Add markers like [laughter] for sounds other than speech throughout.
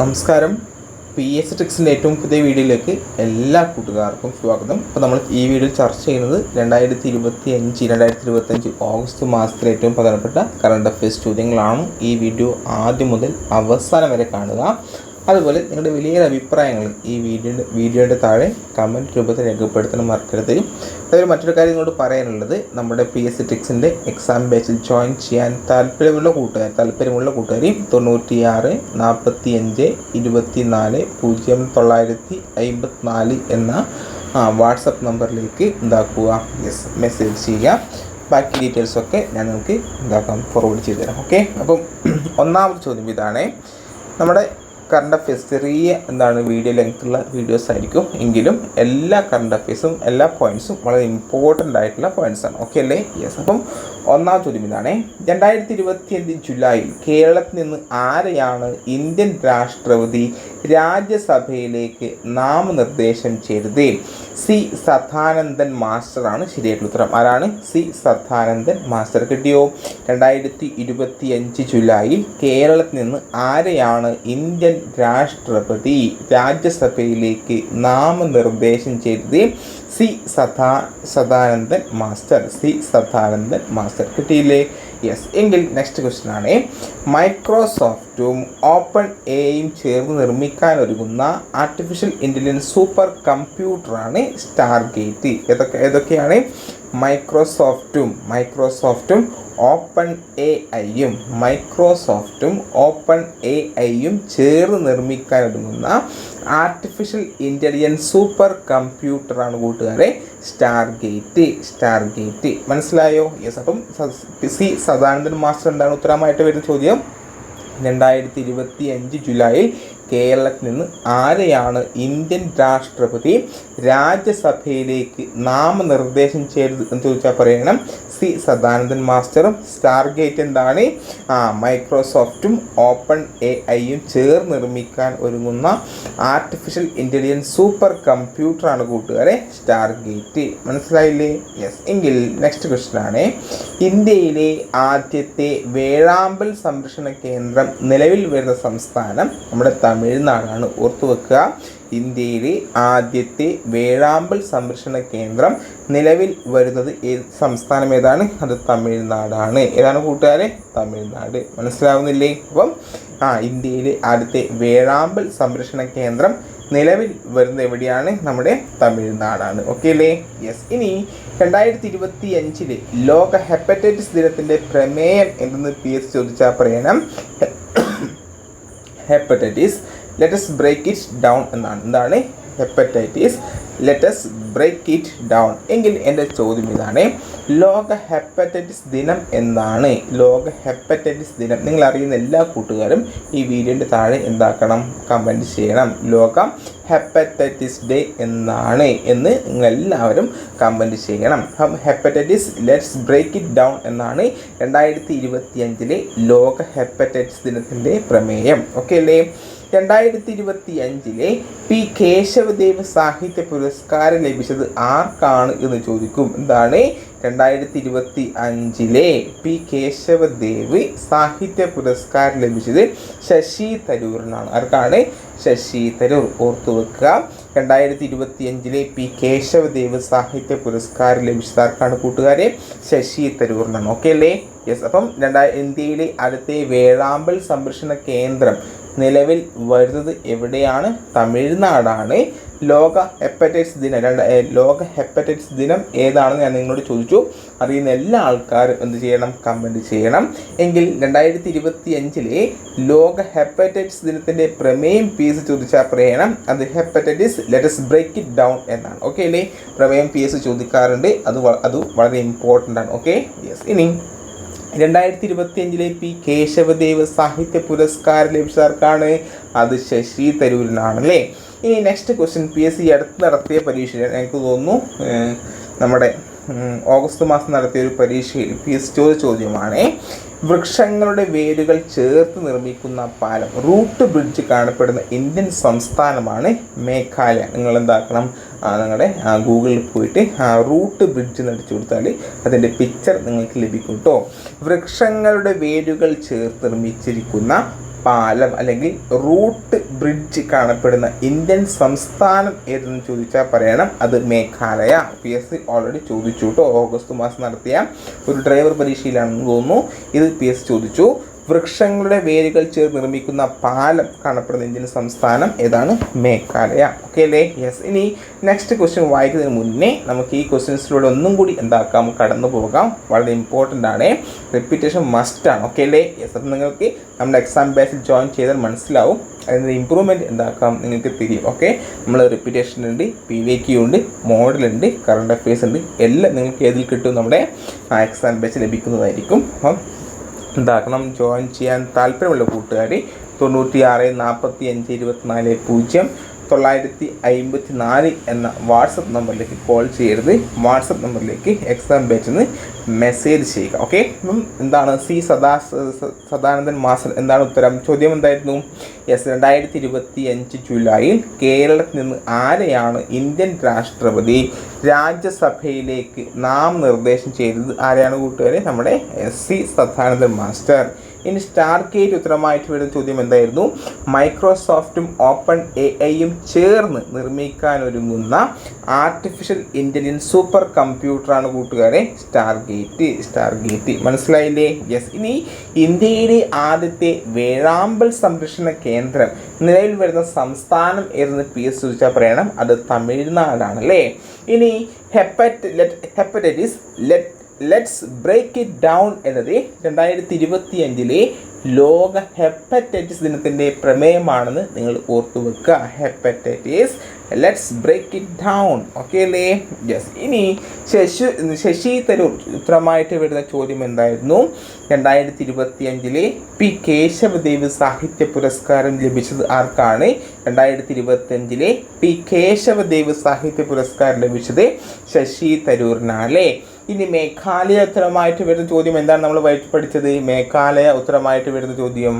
നമസ്കാരം. P S ടെക്സിന്റെ ഏറ്റവും പുതിയ വീഡിയോയിലേക്ക് എല്ലാ കൂട്ടുകാർക്കും സ്വാഗതം. അപ്പോൾ നമ്മൾ ഈ വീഡിയോയിൽ ചർച്ച ചെയ്യുന്നത് രണ്ടായിരത്തി ഇരുപത്തി അഞ്ച് രണ്ടായിരത്തി ഇരുപത്തഞ്ച് ഓഗസ്റ്റ് മാസത്തിലെ ഏറ്റവും പ്രധാനപ്പെട്ട കറണ്ട് അഫയേഴ്സ് ചോദ്യങ്ങളാണ്. ഈ വീഡിയോ ആദ്യം മുതൽ അവസാനം വരെ കാണുക. അതുപോലെ നിങ്ങളുടെ വലിയ അഭിപ്രായങ്ങൾ ഈ വീഡിയോയുടെ വീഡിയോയുടെ താഴെ കമന്റ് രൂപത്തിൽ രേഖപ്പെടുത്തണം മറക്കരുത്. അതുപോലെ മറ്റൊരു കാര്യം നിങ്ങളോട് പറയാനുള്ളത് നമ്മുടെ പി എസ് ടിക്സിന്റെ എക്സാം ബാച്ചിൽ ജോയിൻ ചെയ്യാൻ താല്പര്യമുള്ള കൂട്ടുകാർ താല്പര്യമുള്ള കൂട്ടുകാരി തൊണ്ണൂറ്റി ആറ് നാൽപ്പത്തി അഞ്ച് ഇരുപത്തി നാല് പൂജ്യം തൊള്ളായിരത്തി അമ്പത്തിനാല് എന്ന വാട്സപ്പ് നമ്പറിലേക്ക് ഉണ്ടാക്കുക യെസ് മെസ്സേജ് ചെയ്യുക. ബാക്കി ഡീറ്റെയിൽസൊക്കെ ഞാൻ നിങ്ങൾക്ക് എന്താക്കാം ഫോർവേഡ് ചെയ്തു തരാം ഓക്കെ അപ്പം [clears throat] ഒന്നാമത് ചോദ്യം ഇതാണ്. നമ്മുടെ കറണ്ട് അഫയേഴ്സ് ചെറിയ എന്താണ് വീഡിയോ ലെങ്ത്തുള്ള വീഡിയോസ് ആയിരിക്കും. എങ്കിലും എല്ലാ കറണ്ട് അഫയേഴ്സും എല്ലാ പോയിന്റ്സും വളരെ ഇമ്പോർട്ടന്റ് ആയിട്ടുള്ള പോയിന്റ്സ് ആണ്. ഓക്കെ അല്ലേ? യെസ് അപ്പം ഒന്നാം ചോദ്യം ഇതാണ്. രണ്ടായിരത്തി ഇരുപത്തി അഞ്ച് ജൂലൈയിൽ കേരളത്തിൽ നിന്ന് ആരെയാണ് ഇന്ത്യൻ രാഷ്ട്രപതി രാജ്യസഭയിലേക്ക് നാമനിർദ്ദേശം ചെയ്തത്? സി സദാനന്ദൻ മാസ്റ്ററാണ് ശരിയായിട്ടുള്ള ഉത്തരം. ആരാണ്? സി സദാനന്ദൻ മാസ്റ്റർ കിട്ടിയോ? രണ്ടായിരത്തി ഇരുപത്തി അഞ്ച് ജൂലൈയിൽ കേരളത്തിൽ നിന്ന് ആരെയാണ് ഇന്ത്യൻ രാഷ്ട്രപതി രാജ്യസഭയിലേക്ക് നാമനിർദ്ദേശം ചെയ്തത് C Sada Sadanandan master. C Sadanandan master. കിട്ടിയില്ലേ? യെസ് എങ്കിൽ നെക്സ്റ്റ് ക്വസ്റ്റ്യൻ ആണ്. മൈക്രോസോഫ്റ്റും ഓപ്പൺ എയും ചേർന്ന് നിർമ്മിക്കാൻ ഒരുങ്ങുന്ന ആർട്ടിഫിഷ്യൽ ഇന്റലിജൻസ് സൂപ്പർ കമ്പ്യൂട്ടറാണ് സ്റ്റാർ ഗേറ്റ് ഏതൊക്കെ ഏതൊക്കെയാണ്? മൈക്രോസോഫ്റ്റും മൈക്രോസോഫ്റ്റും ഓപ്പൺ എ ഐയും മൈക്രോസോഫ്റ്റും ഓപ്പൺ എ ഐയും ചേർന്ന് നിർമ്മിക്കാൻ ഒരുങ്ങുന്ന ആർട്ടിഫിഷ്യൽ ഇന്റലിജൻസ് സൂപ്പർ കമ്പ്യൂട്ടറാണ് കൂട്ടുകാരെ സ്റ്റാർ ഗേറ്റ് സ്റ്റാർ മനസ്സിലായോ? യെസ് അപ്പം സി സദാനന്ദൻ മാസ്റ്റർ എന്താണ് ഉത്തരമായിട്ട് വരുന്ന ചോദ്യം? രണ്ടായിരത്തി ഇരുപത്തി അഞ്ച് ജൂലൈയിൽ കേരളത്തിൽ നിന്ന് ആരെയാണ് ഇന്ത്യൻ രാഷ്ട്രപതി രാജ്യസഭയിലേക്ക് നാമനിർദ്ദേശം ചെയ്തത് എന്ന് ചോദിച്ചാൽ പറയണം. സി സദാനന്ദൻ മാസ്റ്ററും സ്റ്റാർഗേറ്റ് എന്താണ്? ആ മൈക്രോസോഫ്റ്റും ഓപ്പൺ എ ഐയും ചേർന്ന് നിർമ്മിക്കാൻ ഒരുങ്ങുന്ന ആർട്ടിഫിഷ്യൽ ഇന്റലിജൻസ് സൂപ്പർ കമ്പ്യൂട്ടറാണ് കൂട്ടുകാരെ സ്റ്റാർഗേറ്റ്. മനസ്സിലായില്ലേ? യെസ്. എങ്കിൽ നെക്സ്റ്റ് ക്വസ്റ്റൻ ആണ്. ഇന്ത്യയിലെ ആദ്യത്തെ വേഴാമ്പൽ സംരക്ഷണ കേന്ദ്രം നിലവിൽ വരുന്ന സംസ്ഥാനം നമ്മുടെ തമിഴ്നാടാണ്. ഓർത്തു വെക്കുക ഇന്ത്യയിലെ ആദ്യത്തെ വേഴാമ്പൽ സംരക്ഷണ കേന്ദ്രം നിലവിൽ വരുന്നത് ഏത് സംസ്ഥാനം ഏതാണ്? അത് തമിഴ്നാടാണ്. ഏതാണ് കൂട്ടുകാരെ? തമിഴ്നാട്. മനസ്സിലാവുന്നില്ലേ? അപ്പം ആ ഇന്ത്യയിലെ ആദ്യത്തെ വേഴാമ്പൽ സംരക്ഷണ കേന്ദ്രം നിലവിൽ വരുന്നത് എവിടെയാണ്? നമ്മുടെ തമിഴ്നാടാണ്. ഓക്കെ അല്ലേ? യെസ് ഇനി രണ്ടായിരത്തി ഇരുപത്തി അഞ്ചിൽ ലോക ഹെപ്പറ്റൈറ്റിസ് ദിനത്തിന്റെ പ്രമേയം എന്തെന്ന് പി എസ് ചോദിച്ചാൽ പറയണം? Hepatitis let's break it down എന്നാണ്. എന്താണ്? Hepatitis let's break it down എങ്കിൽ എന്റെ ചോദ്യം ഇതാണ്. ലോക ഹെപ്പറ്റൈറ്റിസ് ദിനം എന്നാണ്. ലോക ഹെപ്പറ്റൈറ്റിസ് ദിനം. നിങ്ങൾ അറിയുന്ന എല്ലാ കൂട്ടുകാരും ഈ വീഡിയോന്റെ താഴെ എന്താക്കണം? കമന്റ് ചെയ്യണം. ലോക ഹെപ്പറ്റൈറ്റിസ് ഡേ എന്നാണ് എന്ന് നിങ്ങൾ എല്ലാവരും കമന്റ് ചെയ്യണം. അപ്പം hepatitis let's break it down എന്നാണ് രണ്ടായിരത്തി ഇരുപത്തി അഞ്ചിലെ ലോക ഹെപ്പറ്റൈറ്റിസ് ദിനത്തിന്റെ പ്രമേയം. ഓക്കെ അല്ലേ? രണ്ടായിരത്തി ഇരുപത്തി അഞ്ചിലെ പി കേശവദേവ് സാഹിത്യ പുരസ്കാരം ലഭിച്ചത് ആർക്കാണ് എന്ന് ചോദിക്കും. എന്താണ്? രണ്ടായിരത്തി ഇരുപത്തി അഞ്ചിലെ പി കേശവദേവ് സാഹിത്യ പുരസ്കാരം ലഭിച്ചത് ശശി തരൂറിനാണ്. ആർക്കാണ്? ശശി തരൂർ. ഓർത്തു വെക്കുക. രണ്ടായിരത്തി ഇരുപത്തി അഞ്ചിലെ പി കേശവദേവ് സാഹിത്യ പുരസ്കാരം ലഭിച്ചത് ആർക്കാണ് കൂട്ടുകാരെ? ശശി തരൂറിനാണ്. ഓക്കെ അല്ലേ? യെസ്. അപ്പം രണ്ടായി ഇന്ത്യയിലെ അടുത്ത വേഴാമ്പൽ സംരക്ഷണ കേന്ദ്രം നിലവിൽ വരുന്നത് എവിടെയാണ്? തമിഴ്നാടാണ്. ലോക ഹെപ്പറ്റൈറ്റിസ് ദിനം രണ്ട് ലോക ഹെപ്പറ്റൈറ്റിസ് ദിനം ഏതാണെന്ന് ഞാൻ നിങ്ങളോട് ചോദിച്ചു. അറിയുന്ന എല്ലാ ആൾക്കാരും എന്ത് ചെയ്യണം? കമന്റ് ചെയ്യണം. എങ്കിൽ രണ്ടായിരത്തി ഇരുപത്തി അഞ്ചിലെ ലോക ഹെപ്പറ്റൈറ്റിസ് ദിനത്തിന്റെ പ്രമേയം പി എസ് ചോദിച്ചാൽ പറയണം. അത് hepatitis let's break it down എന്നാണ്. ഓക്കെ അല്ലേ? പ്രമേയം പി എസ് ചോദിക്കാറുണ്ട്. അത് അത് വളരെ ഇമ്പോർട്ടന്റ് ആണ്. ഓക്കെ? യെസ് ഇനി രണ്ടായിരത്തി ഇരുപത്തി അഞ്ചിലെ പി. കേശവദേവ് സാഹിത്യ പുരസ്കാരം ലഭിച്ചവർക്കാണ് അത് ശശി തരൂരിനാണ് അല്ലേ ഇനി next question P S C അടുത്ത് നടത്തിയ പരീക്ഷയിൽ എനിക്ക് തോന്നുന്നു നമ്മുടെ ഓഗസ്റ്റ് മാസം നടത്തിയ ഒരു പരീക്ഷയിൽ പി എസ് ടു ചോദ്യമാണ് വൃക്ഷങ്ങളുടെ വേരുകൾ ചേർത്ത് നിർമ്മിക്കുന്ന പാലം റൂട്ട് ബ്രിഡ്ജ് കാണപ്പെടുന്ന ഇന്ത്യൻ സംസ്ഥാനമാണ് മേഘാലയ. നിങ്ങൾ എന്താക്കണം നിങ്ങളുടെ ഗൂഗിളിൽ പോയിട്ട് റൂട്ട് ബ്രിഡ്ജ് നടിച്ചു കൊടുത്താൽ അതിന്റെ പിക്ചർ നിങ്ങൾക്ക് ലഭിക്കും കേട്ടോ വൃക്ഷങ്ങളുടെ വേരുകൾ ചേർത്ത് നിർമ്മിച്ചിരിക്കുന്ന പാലം അല്ലെങ്കിൽ റൂട്ട് ബ്രിഡ്ജ് കാണപ്പെടുന്ന ഇന്ത്യൻ സംസ്ഥാനം ഏതെന്ന് ചോദിച്ചാൽ പറയണം അത് Meghalaya. P S C already ചോദിച്ചു കേട്ടോ ഓഗസ്റ്റ് മാസം നടത്തിയ ഒരു ഡ്രൈവർ പരീക്ഷയിലാണെന്ന് തോന്നുന്നു. ഇത് പി എസ് ചോദിച്ചു. വൃക്ഷങ്ങളുടെ വേരുകൾ ചേർന്ന് നിർമ്മിക്കുന്ന പാലം കാണപ്പെടുന്ന ഇന്ത്യൻ സംസ്ഥാനം ഏതാണ്? മേഘാലയ. ഓക്കെ അല്ലേ? യെസ് ഇനി നെക്സ്റ്റ് ക്വസ്റ്റ്യൻ വായിക്കുന്നതിന് മുന്നേ നമുക്ക് ഈ ക്വസ്റ്റ്യൻസിലൂടെ ഒന്നും കൂടി എന്താക്കാം? കടന്നു പോകാം. വളരെ ഇമ്പോർട്ടന്റ് ആണ്. റെപ്പിറ്റേഷൻ മസ്റ്റ് ആണ്. ഓക്കെ അല്ലേ? യെസ് അപ്പം നിങ്ങൾക്ക് നമ്മുടെ എക്സാം ബേസിൽ ജോയിൻ ചെയ്താൽ മനസ്സിലാവും. അതിന്റെ ഇമ്പ്രൂവ്മെന്റ് എന്താക്കാം? നിങ്ങൾക്ക് തിരിയും. ഓക്കെ നമ്മൾ റിപ്പീറ്റേഷൻ ഉണ്ട് പി വി ക്യു ഉണ്ട് മോഡലുണ്ട് കറണ്ട് അഫയേഴ്സ് ഉണ്ട്. എല്ലാം നിങ്ങൾക്ക് ഏതിൽ കിട്ടും? നമ്മുടെ ആ എക്സാം ബേസ് ലഭിക്കുന്നതായിരിക്കും. അപ്പം എന്താക്കണം ജോയിൻ ചെയ്യാൻ താല്പര്യമുള്ള കൂട്ടുകാരി തൊണ്ണൂറ്റി ആറ് നാൽപ്പത്തി അഞ്ച് ഇരുപത്തിനാല് പൂജ്യം തൊള്ളായിരത്തി അമ്പത്തി നാല് എന്ന വാട്സപ്പ് നമ്പറിലേക്ക് കോൾ ചെയ്യരുത്. വാട്സപ്പ് നമ്പറിലേക്ക് എക്സാം ബാച്ചിൽ നിന്ന് മെസ്സേജ് ചെയ്യുക ഓക്കെ? എന്താണ് സി സദാ സദാനന്ദൻ മാസ്റ്റർ എന്താണ് ഉത്തരം? ചോദ്യം എന്തായിരുന്നു? യെസ് രണ്ടായിരത്തി ഇരുപത്തി അഞ്ച് ജൂലൈയിൽ കേരളത്തിൽ നിന്ന് ആരെയാണ് ഇന്ത്യൻ രാഷ്ട്രപതി രാജ്യസഭയിലേക്ക് നാം നിർദ്ദേശം ചെയ്തത്? ആരെയാണ് കൂട്ടുകാരെ? നമ്മുടെ എസ് സി സദാനന്ദൻ മാസ്റ്റർ. ഇനി സ്റ്റാർ ഗേറ്റ് ഉത്തരമായിട്ട് വരുന്ന ചോദ്യം എന്തായിരുന്നു? മൈക്രോസോഫ്റ്റും ഓപ്പൺ എ ഐയും ചേർന്ന് നിർമ്മിക്കാനൊരുങ്ങുന്ന ആർട്ടിഫിഷ്യൽ ഇന്റലിജൻസ് സൂപ്പർ കമ്പ്യൂട്ടറാണ് കൂട്ടുകാരെ സ്റ്റാർ ഗേറ്റ് സ്റ്റാർ ഗേറ്റ് മനസ്സിലായില്ലേ? യെസ് ഇനി ഇന്ത്യയിലെ ആദ്യത്തെ വേഴാമ്പൽ സംരക്ഷണ കേന്ദ്രം നിലവിൽ വരുന്ന സംസ്ഥാനം ഏതെന്ന് പി എസ് ചോദിച്ചാൽ പറയണം. അത് തമിഴ്നാടാണ് അല്ലേ ഇനി ഹെപ്പറ്റ് let hepatitis let let's break it down എന്നത് രണ്ടായിരത്തി ഇരുപത്തി അഞ്ചിലെ ലോക ഹെപ്പറ്റൈറ്റിസ് ദിനത്തിന്റെ പ്രമേയമാണെന്ന് നിങ്ങൾ ഓർത്തു വെക്കുക. Hepatitis. Let's break it down okay അല്ലേ? യെസ് ഇനി ശശി ശശി തരൂർ ഉത്തരമായിട്ട് വരുന്ന ചോദ്യം എന്തായിരുന്നു? രണ്ടായിരത്തി ഇരുപത്തി അഞ്ചിലെ പി കേശവദേവ് സാഹിത്യ പുരസ്കാരം ലഭിച്ചത് ആർക്കാണ്? രണ്ടായിരത്തി ഇരുപത്തി അഞ്ചിലെ പി കേശവദേവ് സാഹിത്യ പുരസ്കാരം ലഭിച്ചത് ശശി തരൂറിനാണ് ഇനി മേഘാലയ ഉത്തരമായിട്ട് വരുന്ന ചോദ്യം എന്താണ്? നമ്മൾ പഠിച്ചത് മേഘാലയ ഉത്തരമായിട്ട് വരുന്ന ചോദ്യം.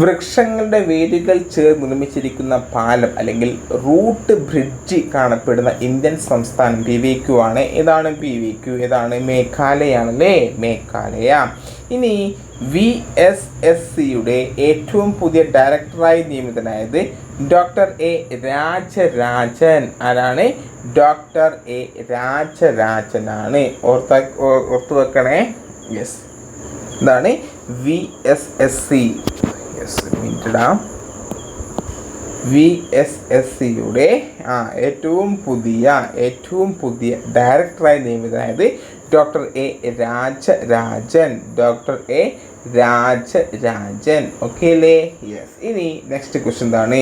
വൃക്ഷങ്ങളുടെ വേരുകൾ ചേർന്ന് നിർമ്മിച്ചിരിക്കുന്ന പാലം അല്ലെങ്കിൽ റൂട്ട് ബ്രിഡ്ജ് കാണപ്പെടുന്ന ഇന്ത്യൻ സംസ്ഥാനം പി വി ക്യു ആണ്. ഏതാണ് പി വി ക്യു ഏതാണ് മേഘാലയാണല്ലേ? മേഘാലയ. ഇനി വി എസ് എസ് സിയുടെ ഏറ്റവും പുതിയ ഡയറക്ടറായി നിയമിതനായത് ഡോക്ടർ എ രാജരാജൻ. ആരാണ്? ഡോക്ടർ എ രാജരാജനാണ്. ഓർത്ത ഓർത്തു വെക്കണേ. യെസ് ഇതാണ് V S S C yes മിനിറ്റിടാം V S S സിയുടെ ആ ഏറ്റവും പുതിയ ഏറ്റവും പുതിയ ഡയറക്ടറായി നിയമിതനായത് doctor A Rajarajan. Doctor A Rajarajan okay അല്ലേ? യെസ് ഇനി നെക്സ്റ്റ് ക്വസ്റ്റ്യൻ എന്താണ്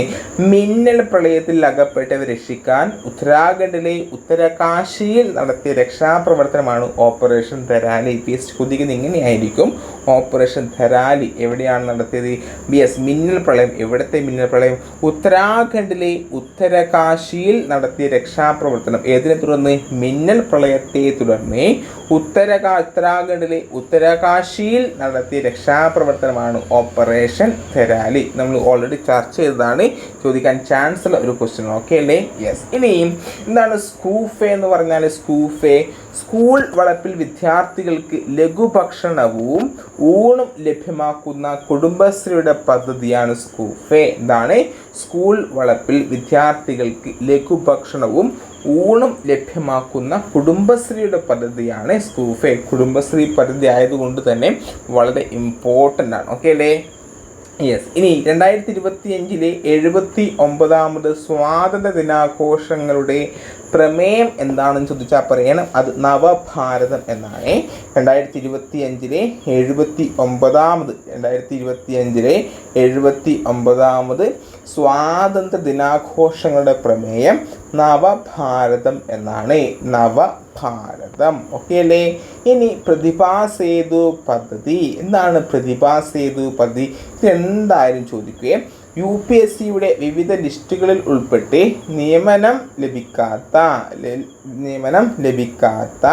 മിന്നൽ പ്രളയത്തിൽ അകപ്പെട്ടവരെ രക്ഷിക്കാൻ ഉത്തരാഖണ്ഡിലെ ഉത്തരകാശിയിൽ നടത്തിയ രക്ഷാപ്രവർത്തനമാണ് ഓപ്പറേഷൻ ധരാലി പി എസ് കുതിക്കുന്ന ഇങ്ങനെയായിരിക്കും. ഓപ്പറേഷൻ ധരാലി എവിടെയാണ് നടത്തിയത്? ബി എസ് മിന്നൽ പ്രളയം എവിടുത്തെ മിന്നൽ പ്രളയം? ഉത്തരാഖണ്ഡിലെ ഉത്തരകാശിയിൽ നടത്തിയ രക്ഷാപ്രവർത്തനം ഏതിനെ തുടർന്ന്? മിന്നൽ പ്രളയത്തെ തുടർന്ന് ഉത്തരകാ ഉത്തരാഖണ്ഡിലെ ഉത്തരകാശിയിൽ നടത്തിയ രക്ഷാപ്രവർത്തനമാണ് ഓപ്പറേഷൻ ധരാലി നമ്മൾ ഓൾറെഡി ചർച്ച ചെയ്തതാണ്. ചോദിക്കാൻ ചാൻസ് ഉള്ള ഒരു ക്വസ്റ്റ്യൻ ഓക്കെ അല്ലേ? യെസ് ഇനിയും എന്താണ് സ്കൂഫെ എന്ന് പറഞ്ഞാൽ സ്കൂഫെ? സ്കൂൾ വളപ്പിൽ വിദ്യാർത്ഥികൾക്ക് ലഘുഭക്ഷണവും ഊണും ലഭ്യമാക്കുന്ന കുടുംബശ്രീയുടെ പദ്ധതിയാണ് സ്കൂഫേ. എന്താണ് സ്കൂൾ വളപ്പിൽ വിദ്യാർത്ഥികൾക്ക് ലഘുഭക്ഷണവും ഊണും ലഭ്യമാക്കുന്ന കുടുംബശ്രീയുടെ പദ്ധതിയാണ് സ്കൂഫെ. കുടുംബശ്രീ പദ്ധതി ആയതുകൊണ്ട് തന്നെ വളരെ ഇമ്പോർട്ടന്റ് ആണ്. ഓക്കെ അല്ലേ? യെസ് ഇനി രണ്ടായിരത്തി ഇരുപത്തി അഞ്ചിലെ എഴുപത്തി ഒമ്പതാമത് സ്വാതന്ത്ര്യ ദിനാഘോഷങ്ങളുടെ പ്രമേയം എന്താണെന്ന് ചോദിച്ചാൽ പറയണം. അത് നവഭാരതം എന്നാണ്. രണ്ടായിരത്തി ഇരുപത്തി അഞ്ചിലെ എഴുപത്തി ഒമ്പതാമത് രണ്ടായിരത്തി ഇരുപത്തി അഞ്ചിലെ എഴുപത്തി ഒമ്പതാമത് സ്വാതന്ത്ര്യ ദിനാഘോഷങ്ങളുടെ പ്രമേയം നവഭാരതം എന്നാണ്. നവഭാരതം. ഓക്കെ അല്ലേ? ഇനി പ്രതിഭാസേതു പദ്ധതി. എന്താണ് പ്രതിഭാസേതു പദ്ധതി? ഇതെന്തായാലും ചോദിക്കുകയും യു പി എസ് സിയുടെ വിവിധ ലിസ്റ്റുകളിൽ ഉൾപ്പെട്ട് നിയമനം ലഭിക്കാത്ത നിയമനം ലഭിക്കാത്ത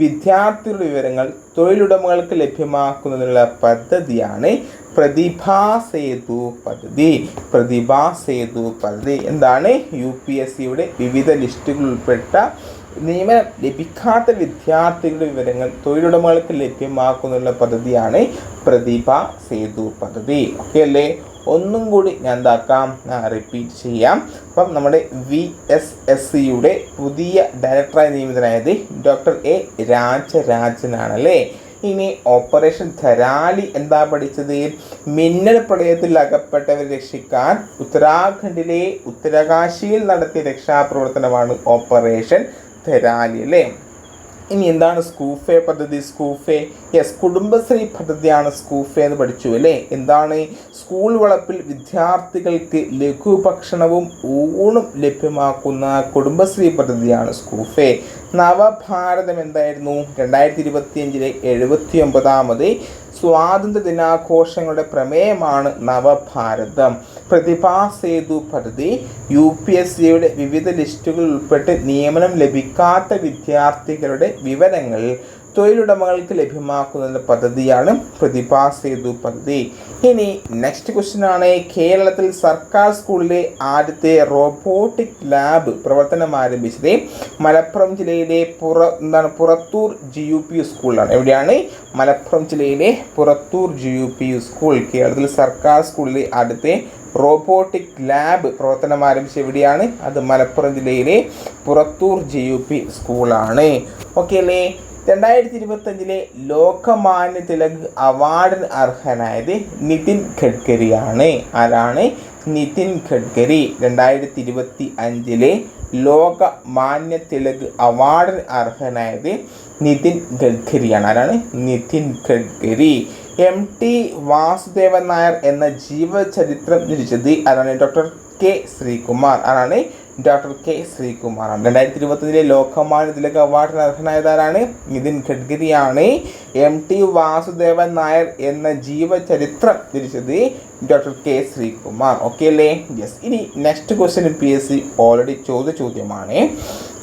വിദ്യാർത്ഥികളുടെ വിവരങ്ങൾ തൊഴിലുടമകൾക്ക് ലഭ്യമാക്കുന്നതിനുള്ള പദ്ധതിയാണ് പ്രതിഭാസേതു പദ്ധതി. പ്രതിഭാസേതു പദ്ധതി. എന്താണ്? യു പി എസ് സിയുടെ വിവിധ ലിസ്റ്റുകൾ ഉൾപ്പെട്ട നിയമനം ലഭിക്കാത്ത വിദ്യാർത്ഥികളുടെ വിവരങ്ങൾ തൊഴിലുടമകൾക്ക് ലഭ്യമാക്കുന്നതിനുള്ള പദ്ധതിയാണ് പ്രതിഭ സേതു പദ്ധതി. ഓക്കെ അല്ലേ? ഒന്നും കൂടി ഞാൻ എന്താക്കാം റിപ്പീറ്റ് ചെയ്യാം. അപ്പം നമ്മുടെ വി എസ് എസ് സിയുടെ പുതിയ ഡയറക്ടറായി നിയമിതനായത് ഡോക്ടർ എ രാജരാജനാണല്ലേ? ഇനി ഓപ്പറേഷൻ ധരാലി എന്താ പഠിച്ചത്? മിന്നൽ പ്രളയത്തിൽ അകപ്പെട്ടവരെ രക്ഷിക്കാൻ ഉത്തരാഖണ്ഡിലെ ഉത്തരകാശിയിൽ നടത്തിയ രക്ഷാപ്രവർത്തനമാണ് ഓപ്പറേഷൻ ധരാലി അല്ലേ? ഇനി എന്താണ് സ്കൂഫേ പദ്ധതി? സ്കൂഫേ യെസ് കുടുംബശ്രീ പദ്ധതിയാണ് സ്കൂഫേ എന്ന് പഠിച്ചു അല്ലേ? എന്താണ്? സ്കൂൾ വളപ്പിൽ വിദ്യാർത്ഥികൾക്ക് ലഘുഭക്ഷണവും ഊണും ലഭ്യമാക്കുന്ന കുടുംബശ്രീ പദ്ധതിയാണ് സ്കൂഫേ. നവഭാരതം എന്തായിരുന്നു? രണ്ടായിരത്തി ഇരുപത്തിയഞ്ചിലെ എഴുപത്തി ഒമ്പതാമത് സ്വാതന്ത്ര്യ ദിനാഘോഷങ്ങളുടെ പ്രമേയമാണ് നവഭാരതം. പ്രതിഭാ സേതു പദ്ധതി യു പി എസ് സിയുടെ വിവിധ ലിസ്റ്റുകളിൽ ഉൾപ്പെട്ട് നിയമനം ലഭിക്കാത്ത വിദ്യാർത്ഥികളുടെ വിവരങ്ങൾ തൊഴിലുടമകൾക്ക് ലഭ്യമാക്കുന്ന പദ്ധതിയാണ് പ്രതിഭാ സേതു പദ്ധതി. ഇനി നെക്സ്റ്റ് ക്വസ്റ്റ്യൻ ആണ്. കേരളത്തിൽ സർക്കാർ സ്കൂളിലെ ആദ്യത്തെ റോബോട്ടിക് ലാബ് പ്രവർത്തനം ആരംഭിച്ചത് മലപ്പുറം ജില്ലയിലെ പുറ എന്താണ് പുറത്തൂർ ജി യു പി സ്കൂളിലാണ് എവിടെയാണ്? മലപ്പുറം ജില്ലയിലെ Purathur G U P school കേരളത്തിൽ സർക്കാർ സ്കൂളിലെ ആദ്യത്തെ റോബോട്ടിക് ലാബ് പ്രവർത്തനം ആരംഭിച്ച എവിടെയാണ്? അത് മലപ്പുറം ജില്ലയിലെ പുറത്തൂർ ജി യു പി സ്കൂളാണ് ഓക്കെ അല്ലേ? രണ്ടായിരത്തി ഇരുപത്തഞ്ചിലെ ലോകമാന്യ തിലക് അവാർഡിന് അർഹനായത് നിതിൻ ഗഡ്കരിയാണ്. ആരാണ്? നിതിൻ ഗഡ്കരി. രണ്ടായിരത്തി ഇരുപത്തി അഞ്ചിലെ ലോകമാന്യ തിലക് അവാർഡിന് അർഹനായത് നിതിൻ ഗഡ്കരിയാണ്. ആരാണ്? നിതിൻ ഗഡ്കരി. എം ടി വാസുദേവൻ നായർ എന്ന ജീവചരിത്രം രചിച്ചത് ആരാണ്? Doctor K Sreekumar. ആരാണ്? ഡോക്ടർ കെ ശ്രീകുമാറാണ്. രണ്ടായിരത്തി ഇരുപത്തിലെ ലോകമാന്യ തിലക് അവാർഡിന് അർഹനായതാരാണ്? നിതിൻ ഗഡ്കരിയാണ്. എം ടി വാസുദേവൻ നായർ എന്ന ജീവചരിത്രം തിരിച്ചത് ഡോക്ടർ കെ ശ്രീകുമാർ. ഓക്കെ അല്ലേ? യെസ് ഇനി next question P S C already ചോദ്യ ചോദ്യമാണ്.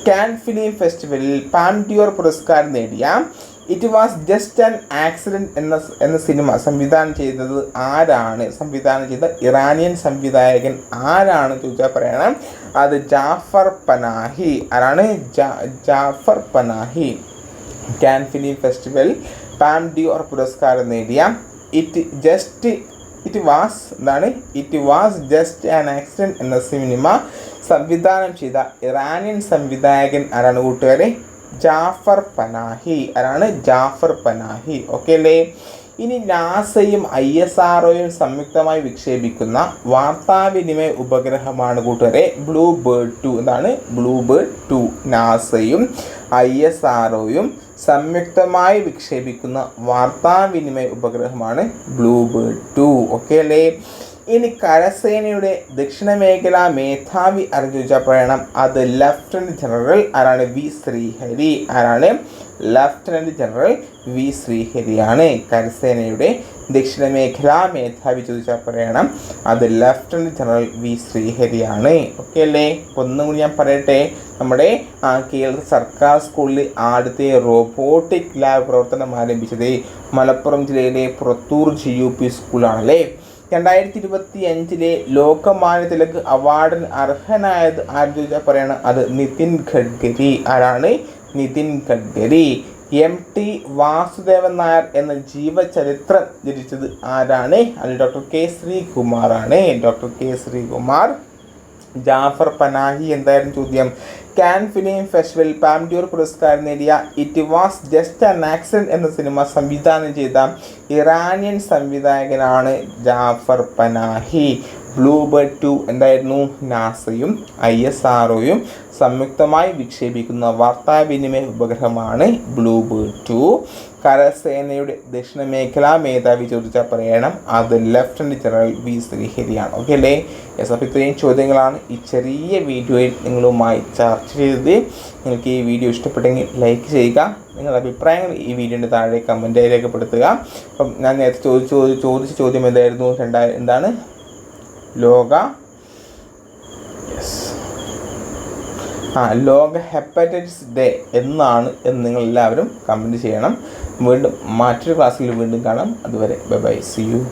കാൻ ഫിലിം ഫെസ്റ്റിവലിൽ പാൻഡ്യൂർ പുരസ്കാരം നേടിയ it was just an accident എന്ന എന്ന സിനിമ സംവിധാനം ചെയ്തത് ആരാണ്? സംവിധാനം ചെയ്ത ഇറാനിയൻ സംവിധായകൻ ആരാണ് ചോദിച്ചാൽ പറയണം. അത് ജാഫർ പനാഹി. ആരാണ്? Jafar Panahi. Cannes film festival Palme d'Or പുരസ്കാരം നേടിയ. ഇറ്റ് ജസ്റ്റ് ഇറ്റ് വാസ് എന്താണ്? It was just an accident എന്ന സിനിമ സംവിധാനം ചെയ്ത ഇറാനിയൻ സംവിധായകൻ ആരാണ് കൂട്ടുകാരെ? ജാഫർ പനാഹി. ആരാണ്? ജാഫർ പനാഹി. ഓക്കെ അല്ലേ? ഇനി നാസയും ഐ എസ് ആർഒയും സംയുക്തമായി വിക്ഷേപിക്കുന്ന വാർത്താവിനിമയ ഉപഗ്രഹമാണ് കൂട്ടുകാരെ ബ്ലൂ ബേർഡ് ടു എന്താണ്? ബ്ലൂ ബേർഡ് ടു നാസയും ഐ എസ് ആർഒയും സംയുക്തമായി വിക്ഷേപിക്കുന്ന വാർത്താവിനിമയ ഉപഗ്രഹമാണ് ബ്ലൂ ബേർഡ് ടു ഓക്കെ അല്ലേ? ഇനി കരസേനയുടെ ദക്ഷിണ മേഖലാ മേധാവി ആരെന്ന് പറയണം. അത് ലഫ്റ്റനന്റ് ജനറൽ ആരാണ്? വി ശ്രീഹരി ആരാണ്? ലഫ്റ്റനന്റ് ജനറൽ വി ശ്രീഹരിയാണ്. കരസേനയുടെ ദക്ഷിണ മേഖലാ മേധാവി ചോദിച്ചാൽ പറയണം. അത് ലഫ്റ്റനന്റ് ജനറൽ വി ശ്രീഹരിയാണ്. ഓക്കെ അല്ലേ? ഒന്നും കൂടി ഞാൻ പറയട്ടെ. നമ്മുടെ കേരള സർക്കാർ സ്കൂളിൽ ആദ്യത്തെ റോബോട്ടിക് ലാബ് പ്രവർത്തനം ആരംഭിച്ചത് മലപ്പുറം ജില്ലയിലെ പുറത്തൂർ ജി യു പി സ്കൂളാണല്ലേ രണ്ടായിരത്തി ഇരുപത്തി അഞ്ചിലെ ലോകമാന്യ തിലക് അവാർഡിന് അർഹനായത് ആര് പറയണം? അത് നിതിൻ ഗഡ്കരി. ആരാണ്? നിതിൻ ഗഡ്കരി. എം ടി വാസുദേവൻ നായർ എന്ന ജീവചരിത്രം രചിച്ചത് ആരാണ്? അത് doctor K ശ്രീകുമാറാണ്. Doctor K Sreekumar Jafar Panahi എന്തായിരുന്നു ചോദ്യം? Cannes film festival Palme d'Or പുരസ്കാരം നേടിയ it was just an accident എന്ന സിനിമ സംവിധാനം ചെയ്ത ഇറാനിയൻ സംവിധായകനാണ് Jafar Panahi. Blue Bird two എന്തായിരുന്നു? നാസയും ഐ എസ് ആർഒയും സംയുക്തമായി വിക്ഷേപിക്കുന്ന വാർത്താവിനിമയ ഉപഗ്രഹമാണ് ബ്ലൂ ബേർഡ് ടു കരസേനയുടെ ദക്ഷിണ മേഖലാ മേധാവി ചോദിച്ച പറയണം അത് ലെഫ്റ്റനന്റ് ജനറൽ വി. ശ്രീഹരിയാണ്. ഓക്കെ അല്ലേ? എസ് അപ്പോൾ ഇത്രയും ചോദ്യങ്ങളാണ് ഈ ചെറിയ വീഡിയോയിൽ നിങ്ങളുമായി ചർച്ച ചെയ്തത്. നിങ്ങൾക്ക് ഈ വീഡിയോ ഇഷ്ടപ്പെട്ടെങ്കിൽ ലൈക്ക് ചെയ്യുക. നിങ്ങളുടെ അഭിപ്രായങ്ങൾ ഈ വീഡിയോന്റെ താഴെ കമന്റായി രേഖപ്പെടുത്തുക. അപ്പം ഞാൻ നേരത്തെ ചോദിച്ചു ചോദിച്ച ചോദ്യം എന്തായിരുന്നു? രണ്ടായിരം എന്താണ്? ലോക ആ ലോക ഹെപ്പറ്റൈറ്റിസ് ഡേ എന്നാണ് എന്ന് നിങ്ങൾ എല്ലാവരും കമന്റ് ചെയ്യണം. വീണ്ടും മറ്റൊരു ക്ലാസ്സിൽ വീണ്ടും കാണാം. അതുവരെ ബൈ ബൈ. C U